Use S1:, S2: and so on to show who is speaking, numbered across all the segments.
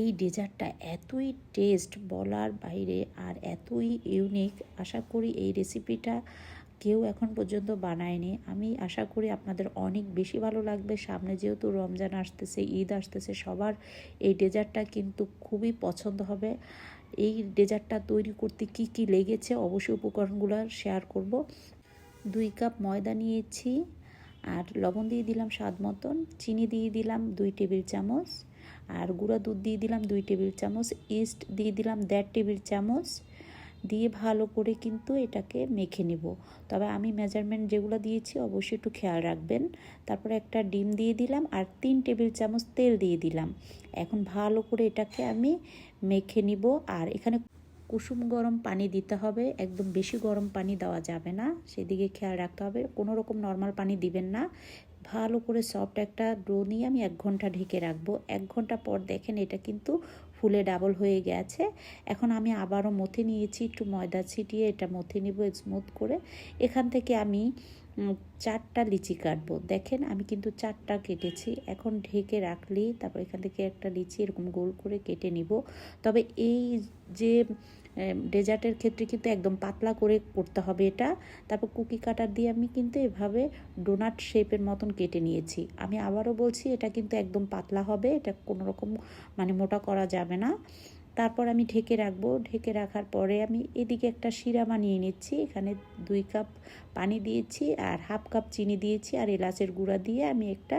S1: এই ডেজার্টটা এতই টেস্ট বলার বাইরে আর এতই ইউনিক আশা করি এই রেসিপিটা কেউ এখন পর্যন্ত বানায়নি। আমি আশা করি আপনাদের অনেক বেশি ভালো লাগবে। সামনে যেহেতু রমজান আসতেছে, ঈদ আসতেছে, সবার এই ডেজার্টটা কিন্তু খুবই পছন্দ হবে। এই ডেজার্টটা তৈরি করতে কি কি লেগেছে অবশ্যই উপকরণগুলো শেয়ার করব। দুই কাপ ময়দা নিয়েছি আর লবণ দিয়ে দিলাম স্বাদ মতন। চিনি দিয়ে দিলাম দুই টেবিল চামচ। আর গুঁড়া দুধ দিয়ে দিলাম দুই টেবিল চামচ ইস্ট দিয়ে দিলাম দেড় টেবিল চামচ, দিয়ে ভালো করে কিন্তু এটাকে মেখে নিব। তবে আমি মেজারমেন্ট যেগুলো দিয়েছি অবশ্যই একটু খেয়াল রাখবেন। তারপরে একটা ডিম দিয়ে দিলাম আর তিন টেবিল চামচ তেল দিয়ে দিলাম। এখন ভালো করে এটাকে আমি মেখে নিব আর এখানে কুসুম গরম পানি দিতে হবে, একদম বেশি গরম পানি দেওয়া যাবে না। সেদিকে খেয়াল রাখতে হবে, কোনো রকম নর্মাল পানি দিবেন না। ভালো করে সফট একটা ডো নিয়ে আমি এক ঘণ্টা ঢেকে রাখব। এক ঘণ্টা পর দেখেন এটা কিন্তু ফুলে ডাবল হয়ে গেছে। এখন আমি আবারও মথে নিয়েছি, একটু ময়দা ছিটিয়ে এটা মথে নিব স্মুথ করে। এখান থেকে আমি চারটা লিচি কাটবো। দেখেন আমি কিন্তু চারটা কেটেছি। এখন ঢেকে রাখলেই তারপর এখান থেকে একটা লিচি এরকম গোল করে কেটে নিব। তবে এই যে ডেজার্টের ক্ষেত্রে কিন্তু একদম পাতলা করে করতে হবে এটা। তারপর কুকি কাটার দিয়ে আমি কিন্তু এভাবে ডোনাট শেপের মতন কেটে নিয়েছি। আমি আবারও বলছি, এটা কিন্তু একদম পাতলা হবে, এটা কোনো রকম মানে মোটা করা যাবে না। তারপর আমি ঢেকে রাখব। ঢেকে রাখার পরে আমি এদিকে একটা শিরা বানিয়ে নিচ্ছি। এখানে দুই কাপ পানি দিয়েছি আর হাফ কাপ চিনি দিয়েছি আর এলাচের গুঁড়া দিয়ে আমি একটা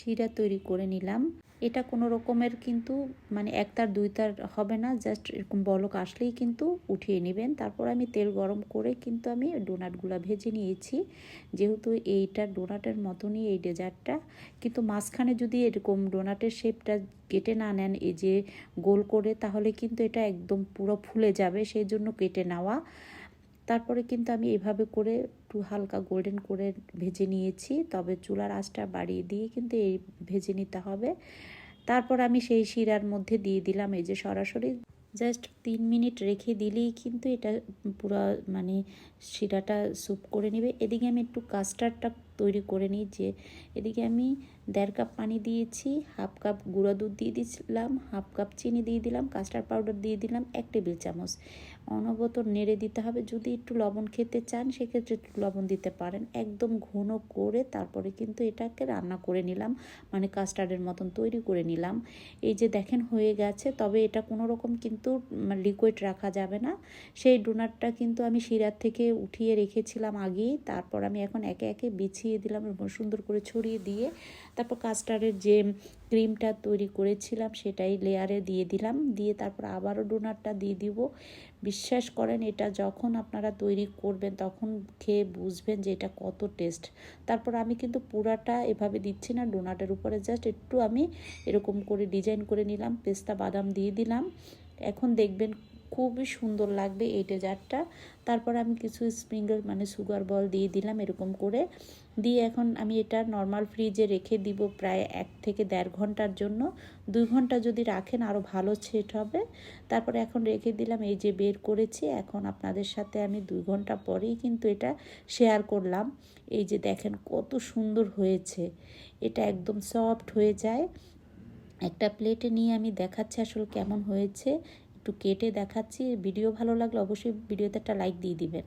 S1: শিরা তৈরি করে নিলাম। এটা কোনো রকমের কিন্তু মানে একতার, দুইতার হবে না জাস্ট এরকম বলক আসলেই কিন্তু উঠিয়ে নেবেন। তারপর আমি তেল গরম করে কিন্তু আমি ডোনাটগুলো ভেজে নিয়েছি। যেহেতু এইটা ডোনাটের মতনই এই ডেজার্টটা, কিন্তু মাঝখানে যদি এরকম ডোনাটের শেপটা কেটে না নেন, এই যে গোল করে, তাহলে কিন্তু এটা একদম পুরো ফুলে যাবে, সেই জন্য কেটে নেওয়া। তারপরে কিন্তু আমি এভাবে করে একটু হালকা গোল্ডেন করে ভেজে নিয়েছি। তবে চুলার আঁচটা বাড়িয়ে দিয়ে কিন্তু এই ভেজে নিতে হবে। তারপর আমি সেই শিরার মধ্যে দিয়ে দিলাম এই যে সরাসরি। জাস্ট তিন মিনিট রেখে দিলেই কিন্তু এটা পুরো মানে শিরাটা স্যুপ করে নেবে। এদিকে আমি একটু কাস্টার্ডটা তৈরি করে নিই যে এদিকে আমি দেড় কাপ পানি দিয়েছি, হাফ কাপ গুঁড়া দুধ দিয়ে দিয়েছিলাম হাফ কাপ চিনি দিয়ে দিলাম, কাস্টার্ড পাউডার দিয়ে দিলাম, এক টেবিল চামচ। অনবত নেড়ে দিতে হবে, যদি একটু লবণ খেতে চান সেক্ষেত্রে একটু লবণ দিতে পারেন। একদম ঘন করে তারপরে কিন্তু এটাকে রান্না করে নিলাম মানে কাস্টার্ডের মতন তৈরি করে নিলাম। এই যে দেখেন হয়ে গেছে, তবে এটা কোনো রকম কিন্তু লিকুইড রাখা যাবে না। সেই ডোনারটা কিন্তু আমি শিরার থেকে উঠিয়ে রেখেছিলাম আগেই, তারপর আমি এখন একে একে বিছিয়ে দিলাম এবং সুন্দর করে ছড়িয়ে দিয়ে তারপর কাস্টার্ডের যে ক্রিমটা তৈরি করেছিলাম সেটাই লেয়ারে দিয়ে দিলাম। দিয়ে তারপর আবারও ডোনারটা দিয়ে দিব। বিশ্বাস করেন, এটা যখন আপনারা তৈরি করবেন তখন খেয়ে বুঝবেন যে এটা কত টেস্ট তারপর আমি কিন্তু পুরাটা এভাবে দিচ্ছি না, ডোনাটের উপরে জাস্ট একটু আমি এরকম করে ডিজাইন করে নিলাম, পেস্তা বাদাম দিয়ে দিলাম। এখন দেখবেন খুবই সুন্দর লাগবে এই ডেজার্টটা। তারপর আমি কিছু স্প্রিঙ্গল মানে সুগার বল দিয়ে দিলাম এরকম করে। দিয়ে এখন আমি এটা নর্মাল ফ্রিজে রেখে দিব প্রায় এক থেকে দেড় ঘণ্টার জন্য। দুই ঘণ্টা যদি রাখেন আরও ভালো সেট হবে। তারপর এখন রেখে দিলাম, এই যে বের করেছি। এখন আপনাদের সাথে আমি দুই ঘণ্টা পরেই কিন্তু এটা শেয়ার করলাম। এই যে দেখেন কত সুন্দর হয়েছে। এটা একদম সফট হয়ে যায়। একটা প্লেটে নিয়ে আমি দেখাচ্ছি আসলে কেমন হয়েছে। একটু কেটে দেখাচ্ছি। ভিডিও ভালো লাগলে অবশ্যই ভিডিওতে একটা লাইক দিয়ে দিবেন।